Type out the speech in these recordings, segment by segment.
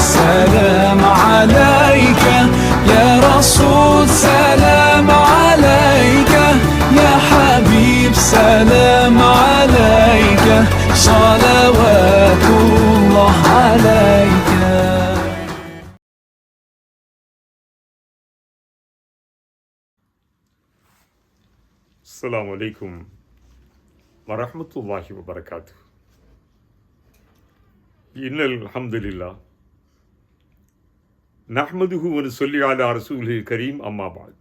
سلام عليك. يا رسول سلام عليك. يا حبيب سلام عليك. صلوات الله عليك. السلام عليكم ورحمة الله وبركاته. إن الحمد لله வ ஒரு சொல்லியாத அரசூலில் கரீம் அம்மாபால்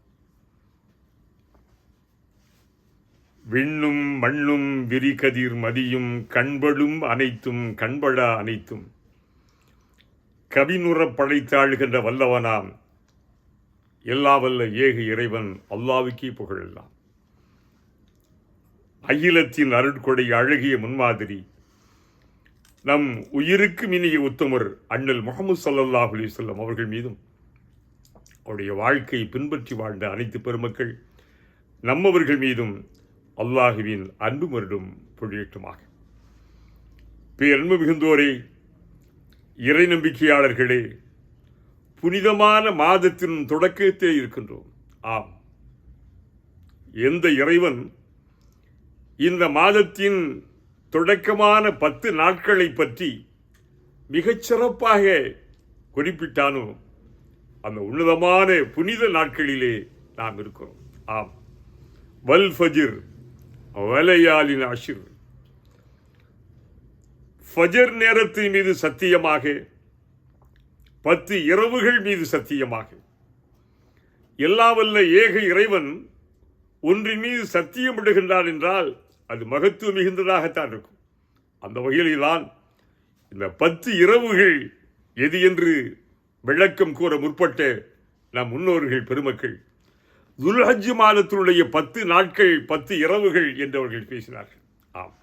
விண்ணும் மண்ணும் விரிகதிர் மதியும் கண்படும் அனைத்தும் கண்படா அனைத்தும். கவினுறப் படைத்தாழ்கின்ற வல்லவனாம் எல்லா வல்ல ஏக இறைவன் அல்லாவுக்கே புகழெல்லாம். அகிலத்தின் அருட்கொடை அழகிய முன்மாதிரி நம் உயிருக்கு மினிய உத்தமர் அண்ணல் முகமது சல்லல்லாஹு அலிசல்லம் அவர்கள் மீதும் அவருடைய வாழ்க்கையை பின்பற்றி வாழ்ந்த அனைத்து பெருமக்கள் நம்மவர்கள் மீதும் அல்லாஹுவின் அன்பு மருடும் பொழியட்டுமாக. பேரன்பு மிகுந்தோரே இறை நம்பிக்கையாளர்களே புனிதமான மாதத்தின் தொடக்கத்தில் இருக்கின்றோம். ஆம். எந்த இறைவன் இந்த மாதத்தின் தொடக்கமான பத்து நாட்களை பற்றி மிகச் சிறப்பாக குறிப்பிட்டானோ அந்த உன்னதமான புனித நாட்களிலே நாம் இருக்கிறோம். ஆம். வல் ஃபஜிர் வலையாலின் அஷிர். ஃபஜர் நேரத்தின் மீது சத்தியமாக பத்து இரவுகள் மீது சத்தியமாக. எல்லா வல்ல ஏக இறைவன் ஒன்றின் மீது சத்தியமிடுகின்றான் என்றால் அது மகத்துவம் மிகுந்ததாகத்தான் இருக்கும். அந்த வகையில்தான் இந்த பத்து இரவுகள் எது என்று விளக்கம் கூற முற்பட்ட நம் முன்னோர்கள் பெருமக்கள் துல்ஹஜ் மாதத்தினுடைய பத்து நாட்கள் பத்து இரவுகள் என்று அவர்கள் பேசினார்கள். ஆம்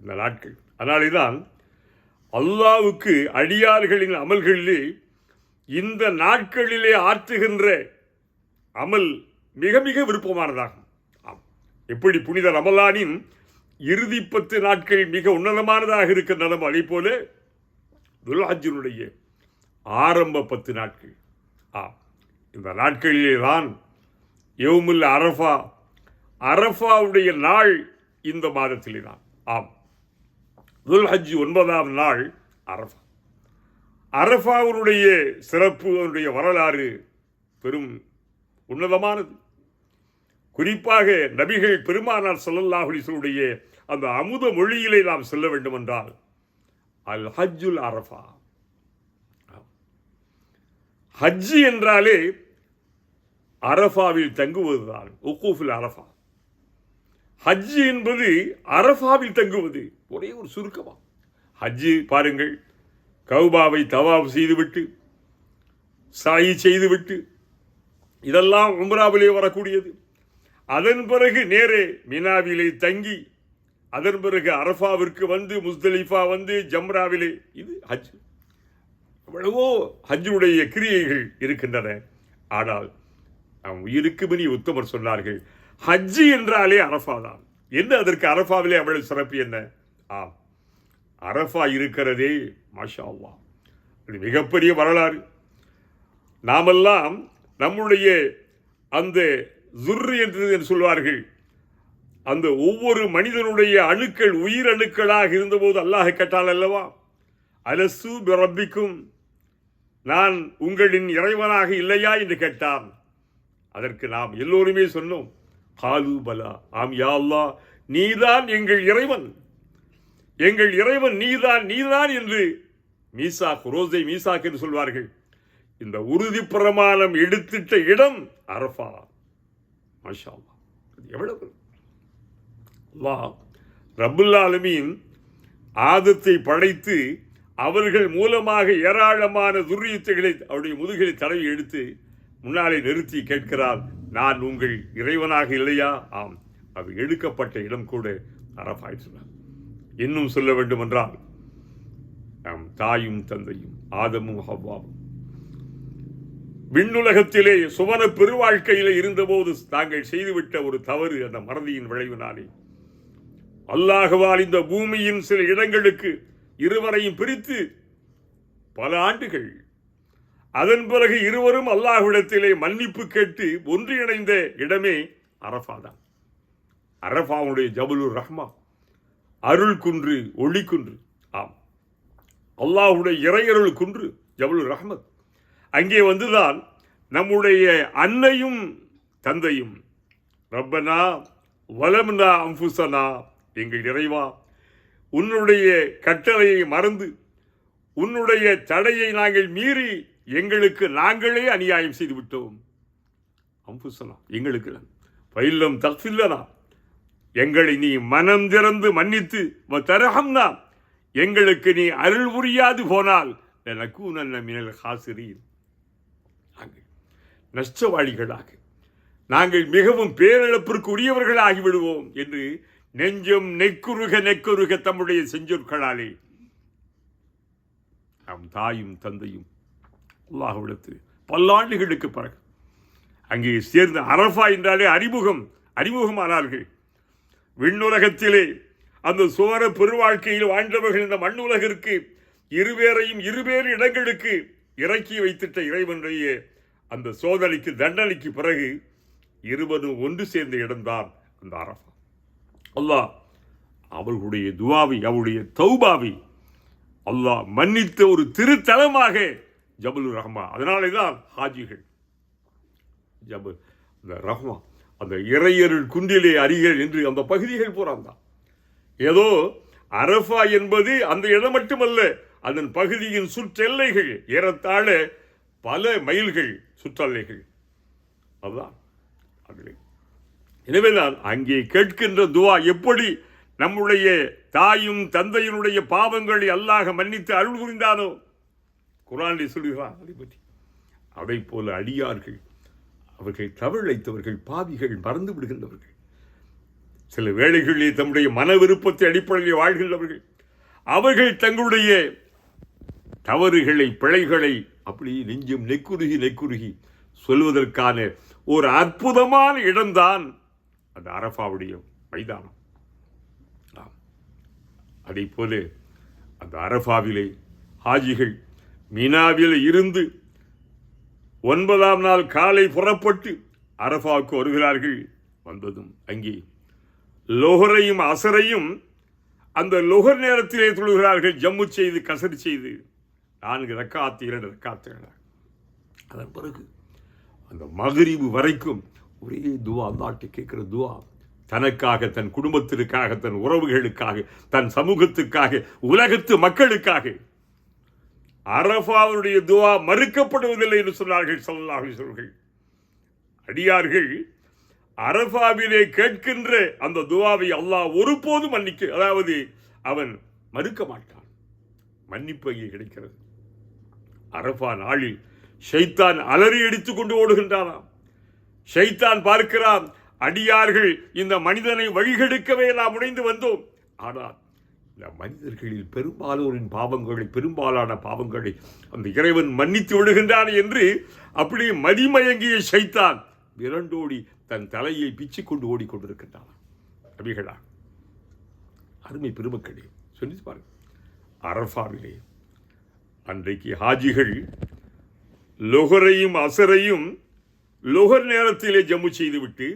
இந்த நாட்கள். அதனாலே தான் அல்லாவுக்கு அடியார்களின் அமல்களிலே இந்த நாட்களிலே ஆற்றுகின்ற அமல் மிக மிக விருப்பமானதாகும். எப்படி புனித ரமலானின் இறுதி பத்து நாட்கள் மிக உன்னதமானதாக இருக்கின்றன அதே போல துல்ஹஜினுடைய ஆரம்ப பத்து நாட்கள். ஆம் இந்த நாட்களிலே தான் யவுமுல் அரஃபா அரஃபாவுடைய நாள் இந்த மாதத்திலே தான் ஆம் துல்ஹஜ் ஒன்பதாம் நாள் அரஃபா. அரஃபாவுடைய சிறப்பு அவருடைய வரலாறு பெரும் உன்னதமானது. குறிப்பாக நபிகள் பெருமானார் சொல்லல்லாஹுலிசனுடைய அந்த அமுத மொழியிலே நாம் சொல்ல வேண்டும் என்றால் அல் ஹஜ்ஜுல் அரஃபா. ஹஜ்ஜி என்றாலே அரஃபாவில் தங்குவதுதான் உக்கூஃபில் அரஃபா. ஹஜ்ஜி என்பது அரஃபாவில் தங்குவது ஒரே ஒரு சுருக்கமா. ஹஜ்ஜி பாருங்கள் கௌபாவை தவாப் செய்துவிட்டு சாயி செய்துவிட்டு இதெல்லாம் உம்ராவிலே வரக்கூடியது. அதன் பிறகு நேரே மினாவிலே தங்கி அதன் பிறகு அரஃபாவிற்கு வந்து முஸ்தலிஃபா வந்து ஜம்ராவிலே இது ஹஜ். எவ்வளவோ ஹஜ்ஜுடைய கிரியைகள் இருக்கின்றன. ஆனால் நம் உயிருக்கு மினி உத்தமர் சொன்னார்கள் ஹஜ்ஜி என்றாலே அரஃபா தான். என்ன அதற்கு அரஃபாவிலே அவ்வளவு சிறப்பு என்ன? ஆம் அரஃபா இருக்கிறதே மாஷா அது மிகப்பெரிய வரலாறு. நாமெல்லாம் நம்முடைய அந்த ஜுர்ரு என்று சொல்வார்கள். அந்த ஒவ்வொரு மனிதனுடைய அணுக்கள் உயிர் அணுக்களாக இருந்தபோது அல்லாஹ் கேட்டால் அல்லவா? அலசு பிரபிக்கும் நான் உங்களின் இறைவனாக இல்லையா? என்று கேட்டான். அதற்கு நாம் எல்லோருமே சொன்னோம் காலு பலா. ஆம் யாழ்லா நீதான் எங்கள் இறைவன். எங்கள் இறைவன் நீதான் நீதான் என்று மீசா குரோசை மீசாக் என்று சொல்வார்கள். இந்த உறுதி பிரமாணம் எடுத்திட்ட இடம் அரஃபா. மாஷா அது எவ்வளவு? அல்லாஹ் ரபுல்லாலுமீன் ஆதத்தை படைத்து அவர்கள் மூலமாக ஏராளமான துர்ரியத்தைகளை அவருடைய முதுகலை தடவி எடுத்து முன்னாலே நிறுத்தி கேட்கிறார் நான் உங்கள் இறைவனாக இல்லையா? ஆம். அது எடுக்கப்பட்ட இடம் கூட அரபாயிற்று இன்னும் சொல்ல வேண்டுமென்றால் நம் தாயும் தந்தையும் ஆதமும் ஹவ்வாவும் விண்ணுலகத்திலே சுவன பெருவாழ்க்கையிலே இருந்தபோது தாங்கள் செய்துவிட்ட ஒரு தவறு அந்த மறதியின் விளைவினாலே. அல்லாஹுவால் இந்த பூமியின் சில இடங்களுக்கு இருவரையும் பிரித்து பல ஆண்டுகள். அதன் பிறகு இருவரும் அல்லாஹ்விடத்திலே மன்னிப்பு கேட்டு ஒன்றிணைந்த இடமே அரஃபா தான். அரஃபாவுடைய ஜபலுர் ரஹ்மா. அருள் குன்று ஒளி குன்று. ஆம். அல்லாஹுடைய இறையருள் குன்று ஜபலுர் ரஹ்மத். அங்கே வந்துதான் நம்முடைய அன்னையும் தந்தையும். ரப்பனா வலம்னா அம்புசனா எங்கள் இறைவா உன்னுடைய கட்டளையை மறந்து உன்னுடைய தடையை நாங்கள் மீறி எங்களுக்கு நாங்களே அநியாயம் செய்து விட்டோம் அம்புசனா எங்களுக்கு பயிலும் தற்பில்லனா எங்களை நீ மனம் திறந்து மன்னித்து தரகம்னா எங்களுக்கு நீ அருள் புரியாது போனால் எனக்கு நன்ன மினல் ஹாசிரீன். நஷ்டவாளிகளாக. நாங்கள் மிகவும் பேரிழப்பிற்கு உரியவர்கள் ஆகிவிடுவோம் என்று நெஞ்சம் நெக்குருக நெக்குருக தம்முடைய செஞ்சொற்களாலே நம் தாயும் தந்தையும் அல்லாஹ்விடத்தில் பல்லாண்டுகளுக்கு பிறகு அங்கே சேர்ந்த அரஃபா என்றாலே அறிமுகம் அறிமுகமானார்கள். விண்ணுலகத்திலே அந்த சுவர பெருவாழ்க்கையில் வாழ்ந்தவர்கள் இந்த மண்ணுலகிற்கு இருவேரையும் இருவேறு இடங்களுக்கு இறக்கி வைத்திட்ட இறைவனுடைய அந்த சோதனைக்கு தண்டனைக்கு பிறகு இருவரும் ஒன்று சேர்ந்த இடம்தான் அந்த அரபா அல்லாஹ் அவர்களுடைய துவாவை அவருடைய தௌபாவி அல்லாஹ் மன்னித்த ஒரு திருத்தலமாக ஜபுல் ரஹ்மா. அதனாலே தான் ஹாஜிகள் ஜபு அந்த ரஹ்மா அந்த இறையருள் குண்டிலே அருகில் என்று அந்த பகுதிகள் போறாந்தான் ஏதோ அரஃபா என்பது அந்த இடம் மட்டுமல்ல அதன் பகுதியின் சுற்றெல்லைகள் ஏறத்தாழ பல மைல்கள் சுற்றெல்லைகள் அதுதான் அதிலே எனவேதான் அங்கே கேட்கின்ற துவா எப்படி நம்முடைய தாயும் தந்தையினுடைய பாவங்களை அல்லாஹ் மன்னித்து அருள் புரிந்தானோ? குரானில் சொல்கிறான் அதை பற்றி. அதை போல அடியார்கள் அவர்கள் தவழைத்தவர்கள் பாவிகள் மறந்து விடுகின்றவர்கள். சில வேளைகளில் தம்முடைய மன விருப்பத்தை அடிப்படையில் வாழ்கின்றவர்கள். அவர்கள் தங்களுடைய தவறுகளை பிழைகளை அப்படி நெஞ்சும் நெக்குருகி நெக்குருகி சொல்வதற்கான ஒரு அற்புதமான இடம்தான் அந்த அரஃபாவுடைய மைதானம். ஆம். அதைப் போல அந்த அரஃபாவிலே ஹாஜிகள் மீனாவில் இருந்து ஒன்பதாம் நாள் காலை புறப்பட்டு அரஃபாவுக்கு வருகிறார்கள். வந்ததும் அங்கே லோகரையும் அசரையும் அந்த லொகர் நேரத்திலே தொழுகிறார்கள். ஜம்மு செய்து கசர் செய்து. நான்கு ரக்காத்து இரண்டு ரக்காத்துகள் அதன் பிறகு அந்த மகரிவு வரைக்கும் ஒரே துவா அல்லாட்டு கேட்குற துவா தனக்காக தன் குடும்பத்திற்காக தன் உறவுகளுக்காக தன் சமூகத்துக்காக உலகத்து மக்களுக்காக அரபாவுடைய துவா மறுக்கப்படுவதில்லை என்று சொன்னார்கள் ஸல்லல்லாஹு சொல்கள் அடியார்கள் அரபாவிலே கேட்கின்ற அந்த துவாவை அல்லாஹ் ஒருபோதும் மன்னிக்க அதாவது அவன் மறுக்க மாட்டான். மன்னிப்பு அங்கே கிடைக்கிறது. அரபா நாளில் ஷைத்தான் அலறி அடித்துக் கொண்டு ஓடுகின்றானாம் ஷைத்தான் பார்க்கிறான் அடியார்கள் இந்த மனிதனை வழிகெடுக்கவே நாம் முனைந்து வந்தோம். ஆனால் இந்த மனிதர்களில் பெரும்பாலோரின் பாவங்களை பெரும்பாலான பாவங்களை அந்த இறைவன் மன்னித்து விடுகின்றான் என்று அப்படி மதிமயங்கிய ஷைத்தான் விரண்டோடி தன் தலையை பிச்சு கொண்டு ஓடிக்கொண்டிருக்கின்றான். அபிகளா அருமை பெருமக்களே சொல்லி பாருங்க அரஃபாவிலே அன்றைக்கு ஹாஜிகள் லொகரையும் அசரையும் லொஹர் நேரத்திலே ஜம்மு செய்துவிட்டு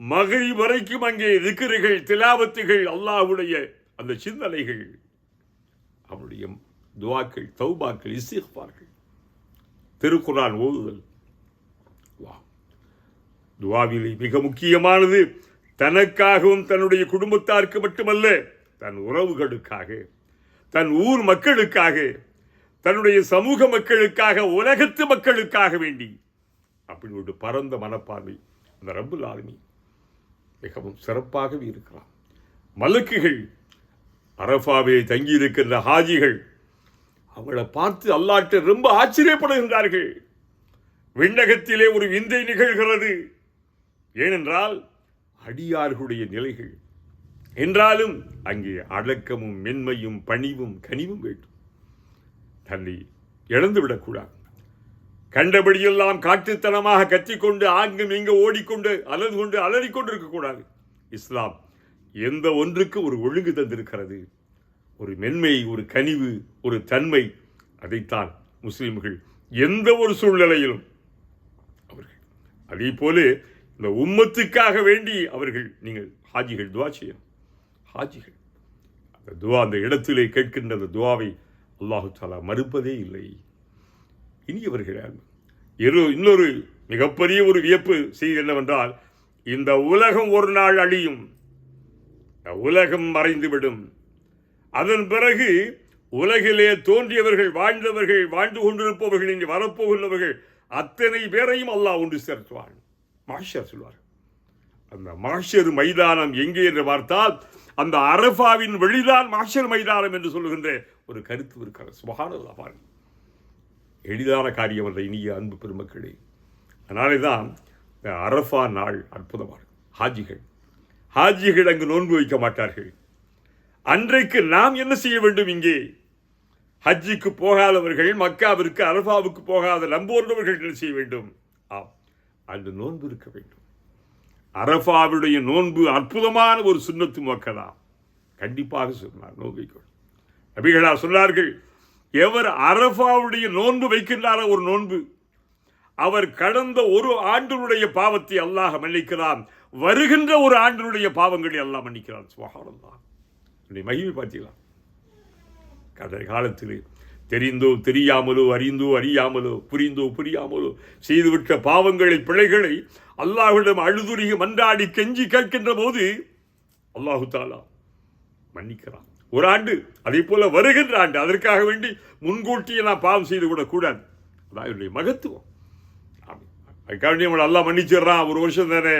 மகரி வரைக்கும் அங்கே திக்கிறுகள் திலாவத்துகள் அல்லாஹ்வுடைய அந்த சிந்தனைகள் அவருடைய துவாக்கள் தௌபாக்கள் இஸ்திஃபார்கள் திருக்குறான் ஓதுதல். வா. துவாவிலே மிக முக்கியமானது தனக்காகவும் தன்னுடைய குடும்பத்தாருக்கு மட்டுமல்ல தன் உறவுகளுக்காக தன் ஊர் மக்களுக்காக தன்னுடைய சமூக மக்களுக்காக உலகத்து மக்களுக்காக வேண்டி. அப்படி ஒரு பரந்த மனப்பான்மை அந்த ரப்புல் ஆலமி மிகவும் சிறப்பாகவே இருக்கிறான் மலக்குகள் அரஃபாவே தங்கியிருக்கின்ற ஹாஜிகள் அவளை பார்த்து அல்லாட்ட ரொம்ப ஆச்சரியப்படுகின்றார்கள். விண்ணகத்திலே ஒரு விந்தை நிகழ்கிறது. ஏனென்றால் அடியார்களுடைய நிலைகள். என்றாலும் அங்கே அடக்கமும் மென்மையும் பணிவும் கனிவும் வேண்டும். தன்னை இழந்துவிடக்கூடாது கண்டபடியெல்லாம் காட்டுத்தனமாக கத்திக்கொண்டு ஆங்கும் இங்கு ஓடிக்கொண்டு அலது கொண்டு அலறிக்கொண்டு இருக்கக்கூடாது இஸ்லாம் எந்த ஒன்றுக்கு ஒரு ஒழுங்கு தந்திருக்கிறது? ஒரு மென்மை ஒரு கனிவு ஒரு தன்மை அதைத்தான் முஸ்லிம்கள் எந்த ஒரு சூழ்நிலையிலும் அவர்கள் அதே போல இந்த உம்மத்துக்காக வேண்டி அவர்கள் நீங்கள் ஹாஜிகள் துவா செய்யணும். ஹாஜிகள். அந்த துவா அந்த இடத்திலே கேட்கின்ற அந்த துவாவை அல்லாஹு தாலா மறுப்பதே இல்லை. இனியவர்களால் இரு இன்னொரு மிகப்பெரிய ஒரு வியப்பு செய்தி என்னவென்றால் இந்த உலகம் ஒரு நாள் அழியும். உலகம் மறைந்துவிடும். அதன் பிறகு உலகிலே தோன்றியவர்கள் வாழ்ந்தவர்கள் வாழ்ந்து கொண்டிருப்பவர்கள் இன்று வரப்போகின்றவர்கள் அத்தனை பேரையும் அல்லாஹ் ஒன்று சேர்த்துவான். மாஷர் சொல்வார்கள். அந்த மாஷர் மைதானம் எங்கே என்று பார்த்தால் அந்த அரபாவின் வெளிதான் மாஷர் மைதானம் என்று சொல்லுகின்ற ஒரு கருத்து இருக்கிறது. சுபகானல்லா எளிதான காரியம் அல்ல இனிய அன்பு பெருமக்களே. அதனாலே தான் அரஃபா நாள் அற்புதமானது ஹாஜிகள். ஹாஜிகள் அங்கு நோன்பு வைக்க மாட்டார்கள். அன்றைக்கு நாம் என்ன செய்ய வேண்டும் இங்கே? ஹஜ்ஜிக்கு போகாதவர்கள் மக்காவிற்கு அரபாவுக்கு போகாத நம்போன்றவர்கள் என்ன செய்ய வேண்டும்? ஆம். அங்கு நோன்பு இருக்க வேண்டும். அரபாவுடைய நோன்பு அற்புதமான ஒரு சுண்ணத்து மக்களாம் கண்டிப்பாக சொன்னார் நோன்பு வைக்க நபிகளா சொன்னார்கள் எவர் அரபாவுடைய நோன்பு வைக்கின்றாரோ ஒரு நோன்பு அவர் கடந்த ஒரு ஆண்டினுடைய பாவத்தை அல்லாஹ் மன்னிக்கிறான் வருகின்ற ஒரு ஆண்டினுடைய பாவங்களை எல்லாம் மன்னிக்கிறான். சுபஹானல்லாஹ். தான் மகிமை பார்த்தீங்களா கடந்த காலத்தில் தெரிந்தோ தெரியாமலோ அறிந்தோ அறியாமலோ புரிந்தோ புரியாமலோ செய்துவிட்ட பாவங்களை பிழைகளை அல்லாஹ்விடம் அழுதுருகி மன்றாடி கெஞ்சி கேட்கின்ற போது அல்லாஹு தாலா மன்னிக்கிறான். ஒரு ஆண்டு அதே போல வருகின்ற ஆண்டு அதற்காக வேண்டி முன்கூட்டியே நான் பாவம் செய்து விடக்கூடாது. அதான் என்னுடைய மகத்துவம். ஆமாம். அதுக்காக வேண்டி நம்மளை எல்லாம் மன்னிச்சிடுறான். ஒரு வருஷம் தானே.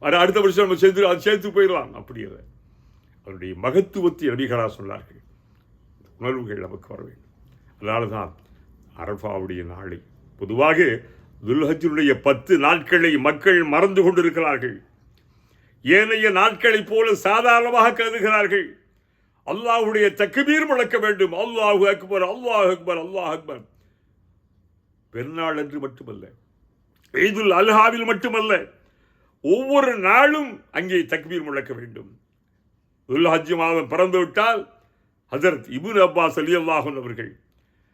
வேறு அடுத்த வருஷம் நம்ம சேர்த்து அது சேர்த்து போயிடலாம். அப்படி இல்லை. அவருடைய மகத்துவத்தை நபிகளா சொன்னார்கள். உணர்வுகள் நமக்கு வர வேண்டும். அதனால தான் அரபாவுடைய நாளை பொதுவாக துல்ஹஜினுடைய பத்து நாட்களை மக்கள் மறந்து கொண்டிருக்கிறார்கள். ஏனைய நாட்களைப் போல சாதாரணமாக கருதுகிறார்கள். அல்லாஹ்வுடைய தக்பீர் முழக்க வேண்டும். அல்லாஹு அக்பர் அல்லாஹ் அக்பர் அல்லாஹ் அக்பர். பெருநாள் என்று மட்டுமல்ல ஈதுல் அல்ஹாவில் மட்டுமல்ல ஒவ்வொரு நாளும் அங்கே தக்பீர் முழக்க வேண்டும். துல்ஹஜ் மாதம் பிறந்து விட்டால் ஹசரத் இபுன் அப்பாஸ் அலி அல்லாஹன் அவர்கள்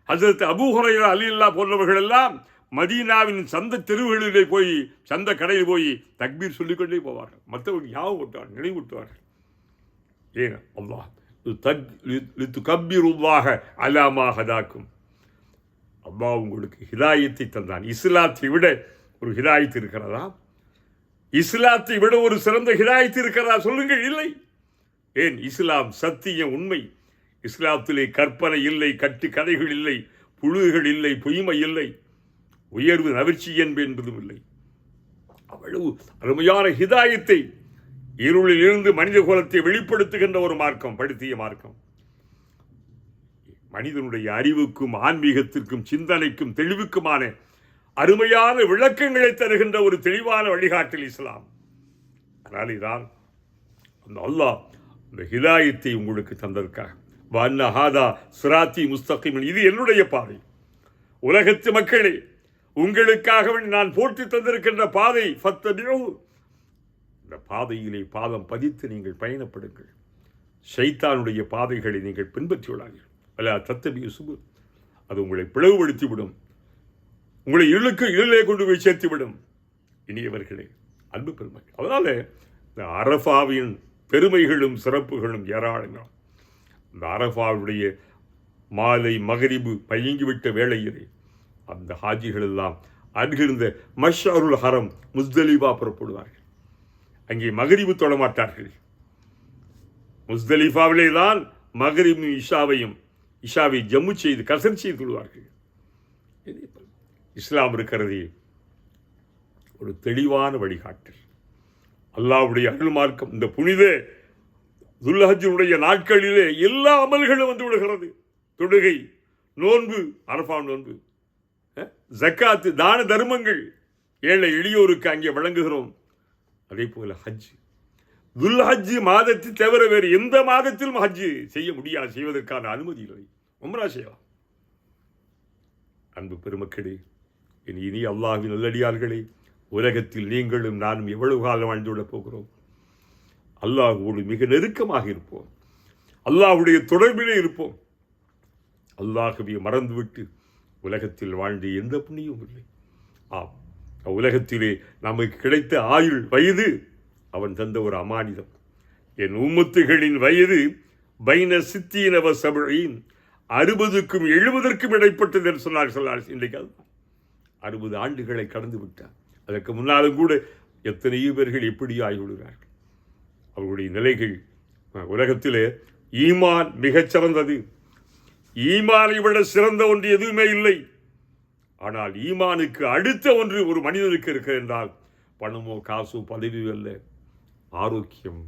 ஹசரத் அபு ஹுரைரா அலி அல்லா போன்றவர்கள் எல்லாம் மதீனாவின் சந்த தெருவுகளிலே போய் சந்த கடையில் போய் தக்பீர் சொல்லிக்கொண்டே போவார்கள். மற்றவர்கள் ஞாபகம் விட்டார்கள் நினைவூட்டுவார்கள்? ஏன் அல்லாஹ்? கப்பீருல்லாக அலாமாக தாக்கும் அம்மா உங்களுக்கு ஹிதாயத்தை தந்தான். இஸ்லாத்தை விட ஒரு ஹிதாயத்து இருக்கிறதா? இஸ்லாத்தை விட ஒரு சிறந்த ஹிதாயத்து இருக்கிறதா? சொல்லுங்கள் இல்லை. ஏன் இஸ்லாம் சத்தியம் உண்மை? இஸ்லாத்திலே கற்பனை இல்லை கட்டு கதைகள் இல்லை புழுகுகள் இல்லை பொய்மை இல்லை. உயர்வு நவிர்ச்சி என்பதும் இல்லை. அவ்வளவு அருமையான ஹிதாயத்தை இருளில் இருந்து மனித குலத்தை வெளிப்படுத்துகின்ற ஒரு மார்க்கம் படுத்திய மார்க்கம். மனிதனுடைய அறிவுக்கும் ஆன்மீகத்திற்கும் சிந்தனைக்கும் தெளிவுக்குமான அருமையான விளக்கங்களை தருகின்ற ஒரு தெளிவான வழிகாட்டல் இஸ்லாம். அதனால் இதான் அந்த அல்லாஹ் அந்த ஹிதாயத்தை உங்களுக்கு தந்ததற்காக. வண்ண ஹாதா சுராத்தி முஸ்தகிமன் இது என்னுடைய பாதை உலகத்து மக்களே உங்களுக்காக நான் போட்டு தந்திருக்கின்ற பாதை ஃபத்தபியூ. இந்த பாதையிலே பாதம் பதித்து நீங்கள் பயணப்படுங்கள். ஷைத்தானுடைய பாதைகளை நீங்கள் பின்பற்றியுள்ளார்கள். அல்ல தத்தபிய சுபு. அது உங்களை பிளவுபடுத்திவிடும். உங்களை இருளுக்கு இருளே கொண்டு போய் சேர்த்துவிடும். இனியவர்களே அன்பு பெருமை அதனால் இந்த அரஃபாவின் பெருமைகளும் சிறப்புகளும் ஏராளங்கள். இந்த அரஃபாவுடைய மாலை மகரிபு பயங்கிவிட்ட வேளையிலே அந்த ஹாஜிகள் எல்லாம் அருகிருந்த மஷாருல் ஹரம் முஸ்தலிபா புறப்படுவார்கள். அங்கே மகரிபு தொடமாட்டார்கள் முஸ்தலீஃபாவிலே முஸ்தலிஃபாவிலே தான் மகரிபு இஷாவையும் இஷாவை ஜம்மு செய்து கசர் செய்து கொள்வார்கள். இஸ்லாம் இருக்கிறது ஒரு தெளிவான வழிகாட்டல். அல்லாவுடைய அருள் மார்க்கம் இந்த புனித துல்லஹஜனுடைய நாட்களிலே எல்லா அமல்களும் வந்து விடுகிறது. தொடுகை நோன்பு அரபா நோன்பு. ஜக்காத்து தான தர்மங்கள். ஏழை எளியோருக்கு அங்கே வழங்குகிறோம். அதே போல ஹஜ். துல்ஹஜ் மாதத்தை தவிர வேறு எந்த மாதத்திலும் ஹஜ் செய்ய முடியாது செய்வதற்கான அனுமதி இல்லை. உம்ரா செய்யலாம். அன்பு பெருமக்களே இனி இனி அல்லாஹின் நல்லடியார்களே உலகத்தில் நீங்களும் நானும் எவ்வளவு காலம் வாழ்ந்துவிடப் போகிறோம்? அல்லாஹோடு மிக நெருக்கமாக இருப்போம். அல்லாஹுடைய தொடர்பிலே இருப்போம். அல்லாஹுவை மறந்துவிட்டு உலகத்தில் வாழ்ந்து எந்த புண்ணியமும் இல்லை. ஆம் உலகத்திலே நமக்கு கிடைத்த ஆயுள் வயது அவன் தந்த ஒரு அமானிதம். என் உம்முத்துகளின் வயது பைன சித்தியினவ சபழின் அறுபதுக்கும் எழுபதற்கும் இடைப்பட்டது என்று சொன்னார் சொன்னார் இன்றைக்கு அதுதான் அறுபது ஆண்டுகளை கடந்து விட்டார். அதற்கு முன்னாலும் கூட எத்தனையோ பேர்கள் எப்படி ஆகிவிடுகிறார்கள். அவர்களுடைய நிலைகள் உலகத்திலே ஈமான் மிகச் சிறந்தது. ஈமானை விட சிறந்த ஒன்று எதுவுமே இல்லை. ஆனால் ஈமானுக்கு அடுத்த ஒன்று ஒரு மனிதனுக்கு இருக்கிறது என்றால் பணமோ காசோ பதவியோ அல்ல. ஆரோக்கியம்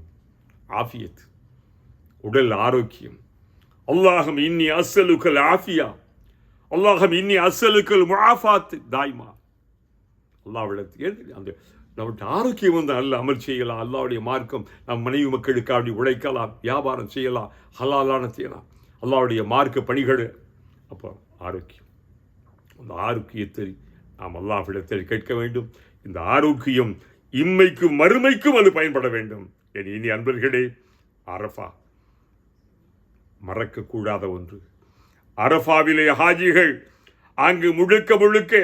ஆஃபியத். உடல் ஆரோக்கியம். அல்லாஹம் இன்னி அசலுக்கள் ஆஃபியா. அல்லாஹம் இன்னி அசலுக்கள் முஆஃபாத் தாய்மா. அல்லாவிடத்து அந்த நம்முடைய ஆரோக்கியம் வந்து நல்ல அமல் செய்யலாம். அல்லாவுடைய மார்க்கம் நம் மனைவி மக்களுக்கு அப்படி உழைக்கலாம். வியாபாரம் செய்யலாம். ஹலாலான செய்யலாம். அல்லாவுடைய மார்க்க பணிகள் அப்போ ஆரோக்கியம். அந்த ஆரோக்கியத்தை நாம் அல்லாஹ்விடத்தில் கேட்க வேண்டும். இந்த ஆரோக்கியம் இம்மைக்கும் மறுமைக்கும் அது பயன்பட வேண்டும். என் இனி அன்பர்களே அரஃபா மறக்கக்கூடாத ஒன்று. அரஃபாவிலே ஹாஜிகள் அங்கு முழுக்க முழுக்க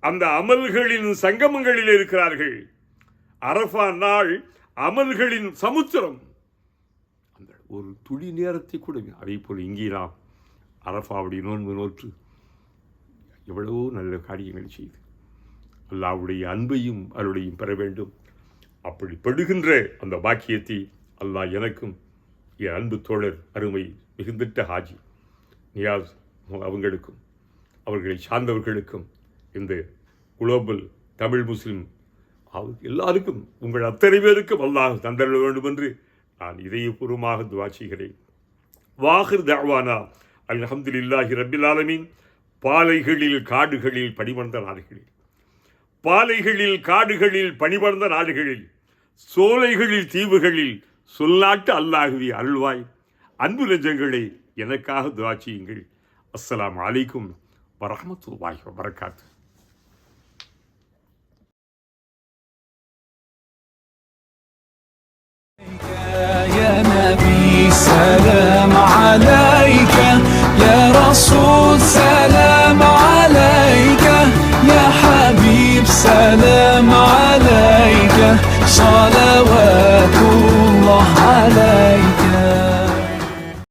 அந்த அமல்களின் சங்கமங்களில் இருக்கிறார்கள். அரஃபா நாள் அமல்களின் சமுத்திரம். ஒரு துளி நேரத்தை கூட அதே போல் இங்கே நாம் அரஃபாவுடைய நோன்பு நோற்று எவ்வளவோ நல்ல காரியங்கள் செய்து. அல்லாவுடைய அன்பையும் அருளையும் பெற வேண்டும். அப்படி படுகின்ற அந்த பாக்கியத்தை அல்லாஹ் எனக்கும் என் அன்பு தோழர் அருமை மிகுந்திட்ட ஹாஜி நியாஸ் அவங்களுக்கும் அவர்களை சார்ந்தவர்களுக்கும் இந்த குளோபல் தமிழ் முஸ்லிம் எல்லாருக்கும் உங்கள் அத்தனை பேருக்கும் அல்லாஹ் தந்தர வேண்டும் என்று நான் இதயபூர்வமாக துவா செய்கிறேன். வாஹிர் தவானா அல்ஹம்துலில்லாஹி ரப்பில் ஆலமீன் பாலைகளில் காடுகளில் பணிமர்ந்த நாடுகளில். பாலைகளில் காடுகளில் பணிபர்ந்த நாடுகளில் சோலைகளில் தீவுகளில் சொல்லாட்டு அல்லாஹுவி அருள்வாய். அன்பு நெஞ்சங்களை எனக்காக துவா செய்யுங்கள். அஸ்ஸலாமு அலைக்கும் வரஹ்மத்துல்லாஹி வரக்காத்து نبي سلام عليك. يا رسول سلام عليك. يا حبيب سلام عليك. صلاه